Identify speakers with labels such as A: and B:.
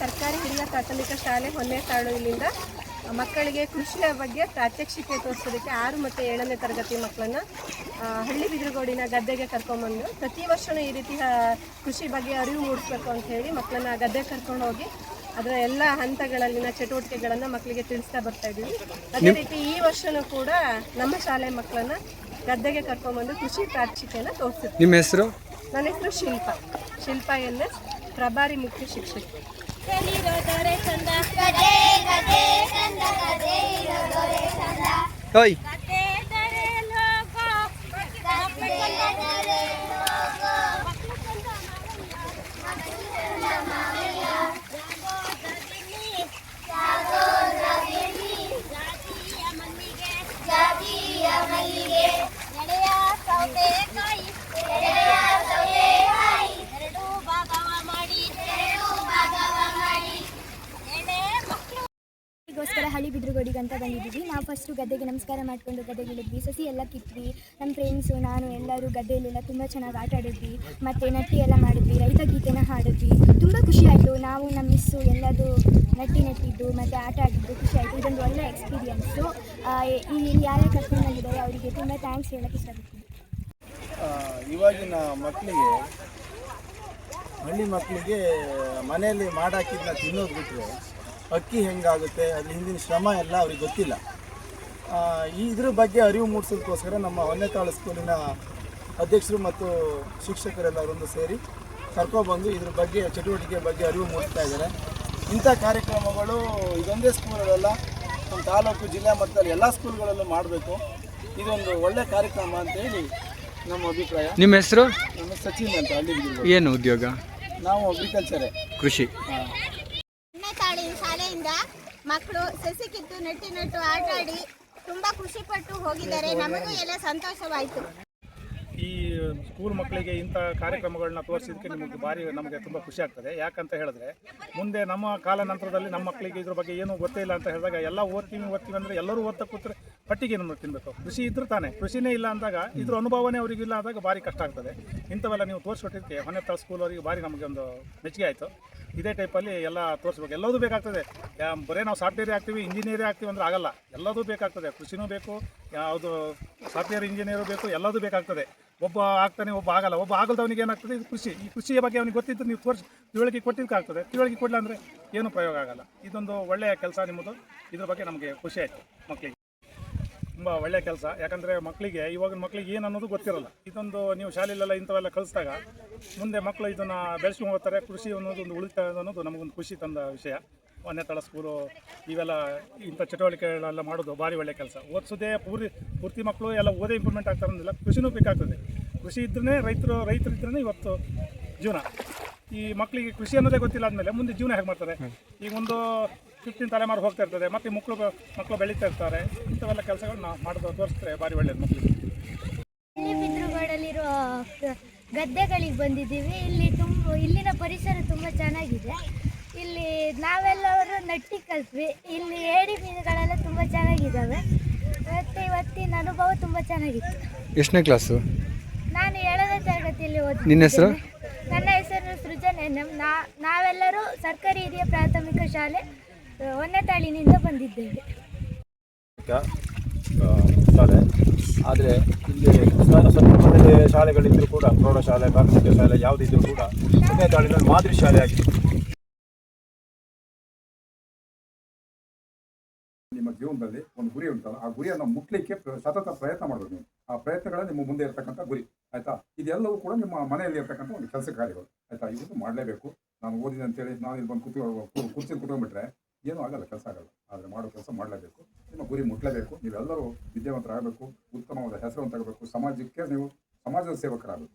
A: ಸರ್ಕಾರಿ ಹಿರಿಯ ಪ್ರಾಥಮಿಕ ಶಾಲೆ ಹೊನ್ನೇಕಾಡು ಇಲ್ಲಿಂದ ಮಕ್ಕಳಿಗೆ ಕೃಷಿಯ ಬಗ್ಗೆ ಪ್ರಾತ್ಯಕ್ಷಿಕೆ ತೋರಿಸೋದಕ್ಕೆ ಆರು ಮತ್ತು ಏಳನೇ ತರಗತಿ ಮಕ್ಕಳನ್ನ ಹಳ್ಳಿ ಬಿದಿರುಗೋಡಿನ ಗದ್ದೆಗೆ ಕರ್ಕೊಂಬಂದು ಪ್ರತಿ ವರ್ಷವೂ ಈ ರೀತಿ ಕೃಷಿ ಬಗ್ಗೆ ಅರಿವು ಮೂಡಿಸ್ಬೇಕು ಅಂತ ಹೇಳಿ ಮಕ್ಕಳನ್ನ ಗದ್ದೆಗೆ ಕರ್ಕೊಂಡು ಹೋಗಿ ಅದರ ಎಲ್ಲ ಹಂತಗಳಲ್ಲಿನ ಚಟುವಟಿಕೆಗಳನ್ನು ಮಕ್ಕಳಿಗೆ ತಿಳಿಸ್ತಾ ಬರ್ತಾ ಇದ್ದೀವಿ. ಅದೇ ರೀತಿ ಈ ವರ್ಷವೂ ಕೂಡ ನಮ್ಮ ಶಾಲೆ ಮಕ್ಕಳನ್ನ ಗದ್ದೆಗೆ ಕರ್ಕೊಂಬಂದು ಕೃಷಿ ಪ್ರಾತ್ಯಕ್ಷಿಕೆಯನ್ನು ತೋರಿಸ್ತೀವಿ
B: ನಿಮ್ಮ ಹೆಸರು?
A: ನನ್ನ ಹೆಸರು ಶಿಲ್ಪ. ಶಿಲ್ಪ ಎನ್ ಎಸ್ ಪ್ರಭಾರಿ ಮುಖ್ಯ ಶಿಕ್ಷಕಿ.
C: Hoy.
D: ಗೋಸ್ಕರ ಹಳ್ಳಿ ಬಿದ್ರುಗೋಡಿಗೆ ಅಂತ ಬಂದಿದ್ದೀವಿ. ನಾವು ಫಸ್ಟು ಗದ್ದೆಗೆ ನಮಸ್ಕಾರ ಮಾಡಿಕೊಂಡು ಗದ್ದೆಗೆ ಇಳಿದ್ವಿ ಸಸಿ ಎಲ್ಲ ಕಿತ್ವಿ. ನಮ್ಮ ಫ್ರೆಂಡ್ಸು ನಾನು, ಎಲ್ಲರೂ ಗದ್ದೆಯಲ್ಲೆಲ್ಲ ತುಂಬ ಚೆನ್ನಾಗಿ ಆಟ ಆಡಿದ್ವಿ. ಮತ್ತು ನಟ್ಟಿ ಎಲ್ಲ ಮಾಡಿದ್ವಿ. ರೈತ ಗೀತೆನ ಹಾಡಿದ್ವಿ. ತುಂಬ ಖುಷಿಯಾಯಿತು ನಾವು ನಮ್ಮ ಮಿಸ್ಸು ಎಲ್ಲದು ನಟ್ಟಿ ನೆಟ್ಟಿದ್ದು, ಮತ್ತು ಆಟ ಆಡಿದ್ದು ಖುಷಿಯಾಯಿತು ಇದೊಂದು ಒಳ್ಳೆಯ ಎಕ್ಸ್ಪೀರಿಯನ್ಸು ಇಲ್ಲಿ ಯಾರ್ಯಾರು ಕರ್ಕೊಂಡು ಬಂದಿದ್ದಾರೆ ಅವರಿಗೆ ತುಂಬ ಥ್ಯಾಂಕ್ಸ್ ಹೇಳಕ್ಕೆ ಇಷ್ಟಪಡ್ತೀನಿ.
E: ಇವಾಗಿನ ಮಕ್ಕಳಿಗೆ ಹಳ್ಳಿ ಮಕ್ಕಳಿಗೆ ಮನೆಯಲ್ಲಿ ಮಾಡಾಕಿದ್ನ ತಿನ್ನೋದು ಬಿಟ್ಟರೆ ಅಕ್ಕಿ ಹೆಂಗಾಗುತ್ತೆ ಅದ್ರ ಹಿಂದಿನ ಶ್ರಮ ಎಲ್ಲ ಅವ್ರಿಗೆ ಗೊತ್ತಿಲ್ಲ. ಈ ಇದ್ರ ಬಗ್ಗೆ ಅರಿವು ಮೂಡಿಸೋದಕ್ಕೋಸ್ಕರ ನಮ್ಮ ಹೊನ್ನೆತಾಳು ಸ್ಕೂಲಿನ ಅಧ್ಯಕ್ಷರು ಮತ್ತು ಶಿಕ್ಷಕರೆಲ್ಲರೊಂದು ಸೇರಿ ಕರ್ಕೊಬಂದು ಇದ್ರ ಬಗ್ಗೆ ಚಟುವಟಿಕೆ ಬಗ್ಗೆ ಅರಿವು ಮೂಡಿಸ್ತಾ ಇದ್ದಾರೆ. ಇಂಥ ಕಾರ್ಯಕ್ರಮಗಳು ಇದೊಂದೇ ಸ್ಕೂಲಲ್ಲ ನಮ್ಮ ತಾಲೂಕು ಜಿಲ್ಲಾ ಮಟ್ಟದಲ್ಲಿ ಎಲ್ಲ ಸ್ಕೂಲ್ಗಳಲ್ಲೂ ಮಾಡಬೇಕು. ಇದೊಂದು ಒಳ್ಳೆ ಕಾರ್ಯಕ್ರಮ ಅಂತೇಳಿ ನಮ್ಮ ಅಭಿಪ್ರಾಯ.
B: ನಿಮ್ಮ ಹೆಸರು?
E: ನಮ್ಮ ಸಚಿನ್ ಅಂತ ಅಲ್ಲಿ
B: ಏನು ಉದ್ಯೋಗ?
E: ನಾವು ಅಗ್ರಿಕಲ್ಚರೇ
B: ಕೃಷಿ.
C: ತಾಳಿನ ಶಾಲೆಯಿಂದ. ಮಕ್ಕಳು ಸಸಿ ಕಿತ್ತು ನೆಟ್ಟಿ ನೆಟ್ಟು ಆಟ ಆಡಿ ತುಂಬಾ ಖುಷಿ ಪಟ್ಟು ಹೋಗಿದ್ದಾರೆ. ನಮಗೂ ಎಲ್ಲ ಸಂತೋಷವಾಯಿತು.
F: ಸ್ಕೂಲ್ ಮಕ್ಕಳಿಗೆ ಇಂಥ ಕಾರ್ಯಕ್ರಮಗಳನ್ನ ತೋರಿಸಿದ್ದಕ್ಕೆ ನಿಮಗೆ ಭಾರಿ ನಮಗೆ ತುಂಬ ಖುಷಿ ಆಗ್ತದೆ. ಯಾಕಂತ ಹೇಳಿದ್ರೆ, ಮುಂದೆ ನಮ್ಮ ಕಾಲ ನಂತರದಲ್ಲಿ ನಮ್ಮ ಮಕ್ಕಳಿಗೆ ಇದ್ರ ಬಗ್ಗೆ ಏನೂ ಗೊತ್ತೇ ಇಲ್ಲ ಅಂತ ಹೇಳಿದಾಗ ಎಲ್ಲ ಓದ್ತೀವಿ ಓದ್ತೀವಿ ಅಂದರೆ ಎಲ್ಲರೂ ಓದ್ತಾ ಕೂತ್ರೆ ಪಟ್ಟಿಗೆ ನಮಗೆ ತಿನ್ನಬೇಕು ಕೃಷಿ ಇದ್ರೆ ತಾನೆ. ಕೃಷಿನೇ ಇಲ್ಲ ಅಂದಾಗ ಇದ್ರ ಅನುಭವನೇ ಅವರಿಗೆ ಇಲ್ಲ ಆದಾಗ ಭಾರಿ ಕಷ್ಟ ಆಗ್ತದೆ. ಇಂಥವೆಲ್ಲ ನೀವು ತೋರಿಸ್ಕೊಟ್ಟಿದ್ದಕ್ಕೆ ಹೊನ್ನೆತ್ತಾಳ ಸ್ಕೂಲ್ ಅವರಿಗೆ ಭಾರಿ ನಮಗೆ ಒಂದು ಮೆಚ್ಚುಗೆ ಆಯಿತು. ಇದೇ ಟೈಪಲ್ಲಿ ಎಲ್ಲ ತೋರಿಸ್ಬೇಕು. ಎಲ್ಲದೂ ಬೇಕಾಗ್ತದೆ. ಬರೀ ನಾವು ಸಾಫ್ಟ್ವೇರ್ ಆಗ್ತೀವಿ ಇಂಜಿನಿಯರೇ ಆಗ್ತೀವಿ ಅಂದ್ರೆ ಆಗಲ್ಲ. ಎಲ್ಲದೂ ಬೇಕಾಗ್ತದೆ. ಕೃಷಿನೂ ಬೇಕು, ಯಾವುದು ಸಾಫ್ಟ್ವೇರ್ ಇಂಜಿನಿಯರು ಬೇಕು, ಎಲ್ಲದೂ ಬೇಕಾಗ್ತದೆ. ಒಬ್ಬ ಆಗ್ತಾನೆ, ಒಬ್ಬ ಆಗಲ್ಲ. ಒಬ್ಬ ಆಗಲ್ದವನಿಗೆ ಏನಾಗ್ತದೆ? ಇದು ಕೃಷಿ. ಈ ಕೃಷಿಯ ಬಗ್ಗೆ ಅವನಿಗೆ ಗೊತ್ತಿದ್ದು ನೀವು ತೋರಿಸಿ. ತಿಳುವಳಿಕೆ ಕೊಟ್ಟಿದ್ದಕ್ಕಾಗ್ತದೆ ತಿಳುವಳಿಕೆ ಕೊಡಲ್ಲ ಅಂದರೆ ಏನೂ ಪ್ರಯೋಗ ಆಗಲ್ಲ. ಇದೊಂದು ಒಳ್ಳೆಯ ಕೆಲಸ ನಿಮ್ಮದು. ಇದ್ರ ಬಗ್ಗೆ ನಮಗೆ ಖುಷಿ ಆಯಿತು ಮಕ್ಕಳಿಗೆ. ತುಂಬ ಒಳ್ಳೆಯ ಕೆಲಸ. ಯಾಕಂದರೆ ಮಕ್ಕಳಿಗೆ, ಇವಾಗಿನ ಮಕ್ಕಳಿಗೆ ಏನು ಅನ್ನೋದು ಗೊತ್ತಿರಲ್ಲ. ಇದೊಂದು ನೀವು ಶಾಲೆಯಲ್ಲೆಲ್ಲ ಇಂಥವೆಲ್ಲ ಕಲಿಸಿದಾಗ ಮುಂದೆ ಮಕ್ಕಳು ಇದನ್ನು ಬೆಳೆಸ್ಕೊಂಡು ಹೋಗ್ತಾರೆ. ಕೃಷಿ ಅನ್ನೋದು ಒಂದು ಉಳಿತಾಯ ಅನ್ನೋದು ನಮಗೊಂದು ಖುಷಿ ತಂದ ವಿಷಯ. ಒಂದನೇತಳ ಸ್ಕೂಲು, ಇವೆಲ್ಲ ಇಂಥ ಚಟುವಟಿಕೆಗಳೆಲ್ಲ ಮಾಡೋದು ಭಾರಿ ಒಳ್ಳೆಯ ಕೆಲಸ. ಓದಿಸೋದೇ ಪೂರ್ತಿ ಪೂರ್ತಿ ಮಕ್ಕಳು ಎಲ್ಲ ಓದೇ ಇಂಪ್ರೂವ್ಮೆಂಟ್ ಆಗ್ತಾರೆ ಅನ್ನೋದಿಲ್ಲ, ಕೃಷಿನೂ ಬೇಕಾಗ್ತದೆ ಕೃಷಿ ಇದ್ರೇ ರೈತರು ರೈತರು ಇದ್ರೇ ಇವತ್ತು ಜೀವನ. ಈ ಮಕ್ಕಳಿಗೆ ಕೃಷಿ ಅನ್ನೋದೇ ಗೊತ್ತಿಲ್ಲ ಆದಮೇಲೆ ಮುಂದೆ ಜೀವನ ಹೇಗೆ ಮಾಡ್ತಾರೆ? ಈಗ ಒಂದು ಫಿಫ್ಟೀನ್ ತಲೆಮಾರು ಹೋಗ್ತಾ ಇರ್ತದೆ, ಮತ್ತು ಮಕ್ಕಳು ಮಕ್ಕಳು ಬೆಳೀತಾ ಇರ್ತಾರೆ, ಇಂಥವೆಲ್ಲ ಕೆಲಸಗಳನ್ನ ಮಾಡೋದು ತೋರಿಸ್ತಾರೆ ಭಾರಿ ಒಳ್ಳೆಯದು ಮಕ್ಕಳಿಗೆ
D: ಗದ್ದೆಗಳಿಗೆ ಬಂದಿದ್ದೀವಿ. ಇಲ್ಲಿ ತುಂಬ, ಇಲ್ಲಿನ ಪರಿಸರ ತುಂಬ ಚೆನ್ನಾಗಿದೆ. ಇಲ್ಲಿ ನಾವೆಲ್ಲವರು ನಟ್ಟಿ ಕಲ್ತ್ವಿ. ಇಲ್ಲಿ ಏಡಿ ಮೀನುಗಳೆಲ್ಲ ತುಂಬ ಚೆನ್ನಾಗಿದ್ದಾವೆ. ಮತ್ತು ಇವತ್ತಿನ ಅನುಭವ ತುಂಬ ಚೆನ್ನಾಗಿತ್ತು.
B: ಎಷ್ಟನೇ ಕ್ಲಾಸು
D: ನಾನು ಏಳನೇ ತರಗತಿಯಲ್ಲಿ ಓದ್ತೀನಿ
B: ನಿನ್ನ ಹೆಸರು?
D: ನನ್ನ ಹೆಸರು ಸೃಜನ್ ಎನ್ ಎಂ. ನಾ ನಾವೆಲ್ಲರೂ ಸರ್ಕಾರಿ ಹಿರಿಯ ಪ್ರಾಥಮಿಕ ಶಾಲೆ ಹೊನ್ನೆತಾಳಿನಿಂದ ಬಂದಿದ್ದೇವೆ.
G: ಆ, ಶಾಲೆ. ಆದರೆ ಇಲ್ಲಿ ಶಾಲೆಗಳಿದ್ದರೂ ಕೂಡ ಪ್ರೌಢಶಾಲೆ ಪ್ರಾಥಮಿಕ ಶಾಲೆ ಯಾವುದಿದ್ದರೂ ಕೂಡ ಒಂದೇ ತಾಳಿನಲ್ಲಿ ಮಾದರಿ ಶಾಲೆ ಆಗಿದೆ.
H: ನಿಮ್ಮ ಜೀವನದಲ್ಲಿ ಒಂದು ಗುರಿ ಉಂಟಲ್ಲ, ಆ ಗುರಿಯನ್ನು ಮುಟ್ಲಿಕ್ಕೆ ಸತತ ಪ್ರಯತ್ನ ಮಾಡಬೇಕು ನೀವು. ಆ ಪ್ರಯತ್ನಗಳೇ ನಿಮ್ಮ ಮುಂದೆ ಇರತಕ್ಕಂಥ ಗುರಿ, ಆಯ್ತಾ? ಇದೆಲ್ಲವೂ ಕೂಡ ನಿಮ್ಮ ಮನೆಯಲ್ಲಿ ಇರತಕ್ಕಂಥ ಒಂದು ಕೆಲಸ ಕಾರ್ಯಗಳು, ಆಯ್ತಾ? ಇವತ್ತು ಮಾಡಲೇಬೇಕು. ನಾನು ಓದಿದೆ ಅಂತೇಳಿ ನಾನು ಇಲ್ಲಿ ಬಂದು ಕೂತು ಕುರ್ಚಿ ಕುತ್ಕೊಂಡ್ಬಿಟ್ರೆ ಏನೂ ಆಗಲ್ಲ, ಕೆಲಸ ಆಗಲ್ಲ. ಆದರೆ ಮಾಡೋ ಕೆಲಸ ಮಾಡಲೇಬೇಕು. ನಿಮ್ಮ ಗುರಿ ಮುಟ್ಲೇಬೇಕು. ನೀವೆಲ್ಲರೂ ವಿದ್ಯಾವಂತರಾಗಬೇಕು, ಉತ್ತಮವಾದ ಹೆಸರನ್ನು ತಗೋಬೇಕು. ಸಮಾಜಕ್ಕೆ ನೀವು ಸಮಾಜದ ಸೇವಕರಾಗಬೇಕು.